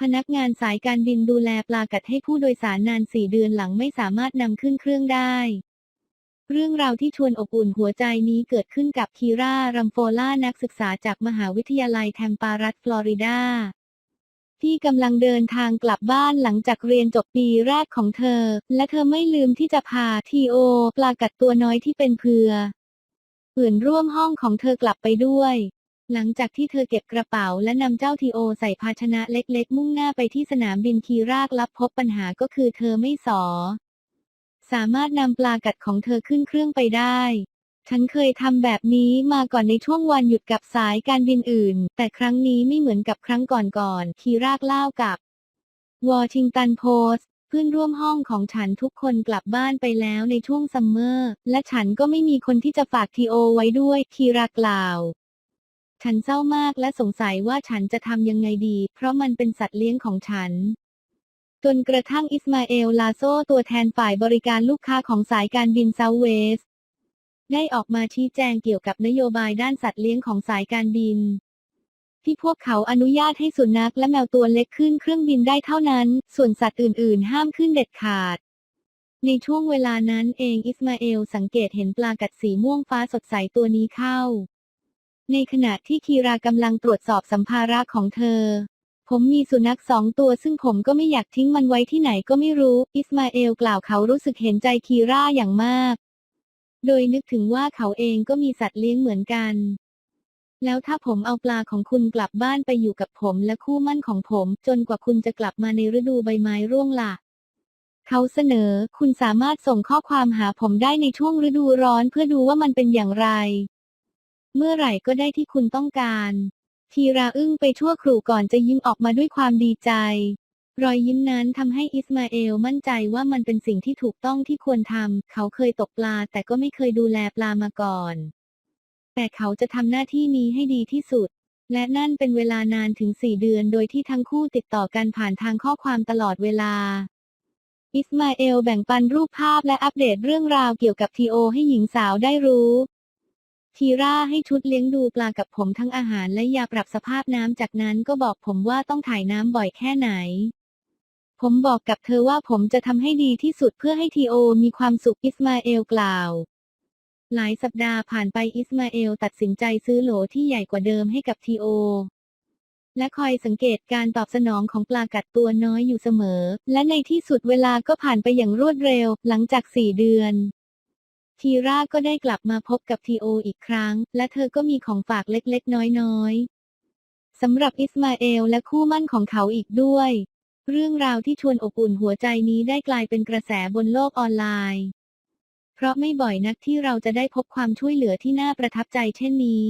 พนักงานสายการบินดูแลปลากัดให้ผู้โดยสารนานสี่เดือนหลังไม่สามารถนำขึ้นเครื่องได้ เรื่องราวที่ชวนอบอุ่นหัวใจนี้เกิดขึ้นกับคีร่ารัมโฟล่านักศึกษาจากมหาวิทยาลัยแทมปารัฐฟลอริดา ที่กำลังเดินทางกลับบ้านหลังจากเรียนจบปีแรกของเธอ และเธอไม่ลืมที่จะพาทีโอ ปลากัดตัวน้อยที่เป็นเพือเอื่นร่วมห้องของเธอกลับไปด้วย หลังจากที่เธอเก็บกระเป๋าและนำเจ้าทีโอใส่ภาชนะเล็กๆ มุ่งหน้าไปที่สนามบินคีรากลับพบปัญหาก็คือเธอไม่สอ สามารถนำปลากัดของเธอขึ้นเครื่องไปได้ ฉันเคยทำแบบนี้มาก่อนในช่วงวันหยุดกับสายการบินอื่น แต่ครั้งนี้ไม่เหมือนกับครั้งก่อนๆ คีรากเล่ากับวอชิงตันโพสต์เพื่อนร่วมห้องของฉันทุกคนกลับบ้านไปแล้วในช่วงซัมเมอร์ และฉันก็ไม่มีคนที่จะฝากทีโอไว้ด้วย คีรากล่าว ฉันเศร้ามากและสงสัยว่าฉันจะทำยังไงดี เพราะมันเป็นสัตว์เลี้ยงของฉัน จนกระทั่งอิสมาเอล ลาโซตัวแทนฝ่ายบริการลูกค้าของสายการบินเซาเวส ได้ออกมาชี้แจงเกี่ยวกับนโยบายด้านสัตว์เลี้ยงของสายการบิน ที่พวกเขาอนุญาตให้สุนัขและแมวตัวเล็กขึ้นเครื่องบินได้เท่านั้น ส่วนสัตว์อื่น ๆ ห้ามขึ้นเด็ดขาดในช่วงเวลานั้นเองอิสมาเอลสังเกตเห็นปลากัดสีม่วงฟ้าสดใสตัวนี้เข้า ในขณะที่คีรากำลังตรวจสอบสัมภาระของเธอ ผมมีสุนัขสองตัวซึ่งผมก็ไม่อยากทิ้งมันไว้ที่ไหนก็ไม่รู้ อิสมาเอลกล่าวเขารู้สึกเห็นใจคีราอย่างมาก โดยนึกถึงว่าเขาเองก็มีสัตว์เลี้ยงเหมือนกัน แล้วถ้าผมเอาปลาของคุณกลับบ้านไปอยู่กับผมและคู่มั่นของผม จนกว่าคุณจะกลับมาในฤดูใบไม้ร่วงล่ะเขาเสนอ คุณสามารถส่งข้อความหาผมได้ในช่วงฤดูร้อนเพื่อดูว่ามันเป็นอย่างไร เมื่อไหร่ก็ได้ที่คุณต้องการ ทีราอึ้งไปชั่วครู่ก่อนจะยิ้มออกมาด้วยความดีใจ รอยยิ้มนั้นทำให้อิสมาเอลมั่นใจว่ามันเป็นสิ่งที่ถูกต้องที่ควรทำ เขาเคยตกปลาแต่ก็ไม่เคยดูแลปลามาก่อน แต่เขาจะทำหน้าที่นี้ให้ดีที่สุด และนั่นเป็นเวลานานถึง4เดือน โดยที่ทั้งคู่ติดต่อกันผ่านทางข้อความตลอดเวลาอิสมาเอลแบ่งปันรูปภาพและอัปเดตเรื่องราวเกี่ยวกับทีโอให้หญิงสาวได้รู้ ทีราให้ชุดเลี้ยงดูปลากับผมทั้งอาหารและยาปรับสภาพน้ำจากนั้นก็บอกผมว่าต้องถ่ายน้ำบ่อยแค่ไหน ผมบอกกับเธอว่าผมจะทำให้ดีที่สุดเพื่อให้ทีโอมีความสุขอิสมาเอลกล่าว หลายสัปดาห์ผ่านไปอิสมาเอลตัดสินใจซื้อโหลที่ใหญ่กว่าเดิมให้กับทีโอและคอยสังเกตการตอบสนองของปลากัดตัวน้อยอยู่เสมอ และในที่สุดเวลาก็ผ่านไปอย่างรวดเร็ว หลังจากสี่เดือน ทีราก็ได้กลับมาพบกับทีโออีกครั้ง และเธอก็มีของฝากเล็กๆ น้อยๆสำหรับอิสมาเอลและคู่มั่นของเขาอีกด้วย เรื่องราวที่ชวนอบอุ่นหัวใจนี้ได้กลายเป็นกระแสบนโลกออนไลน์ เพราะไม่บ่อยนักที่เราจะได้พบความช่วยเหลือที่น่าประทับใจเช่นนี้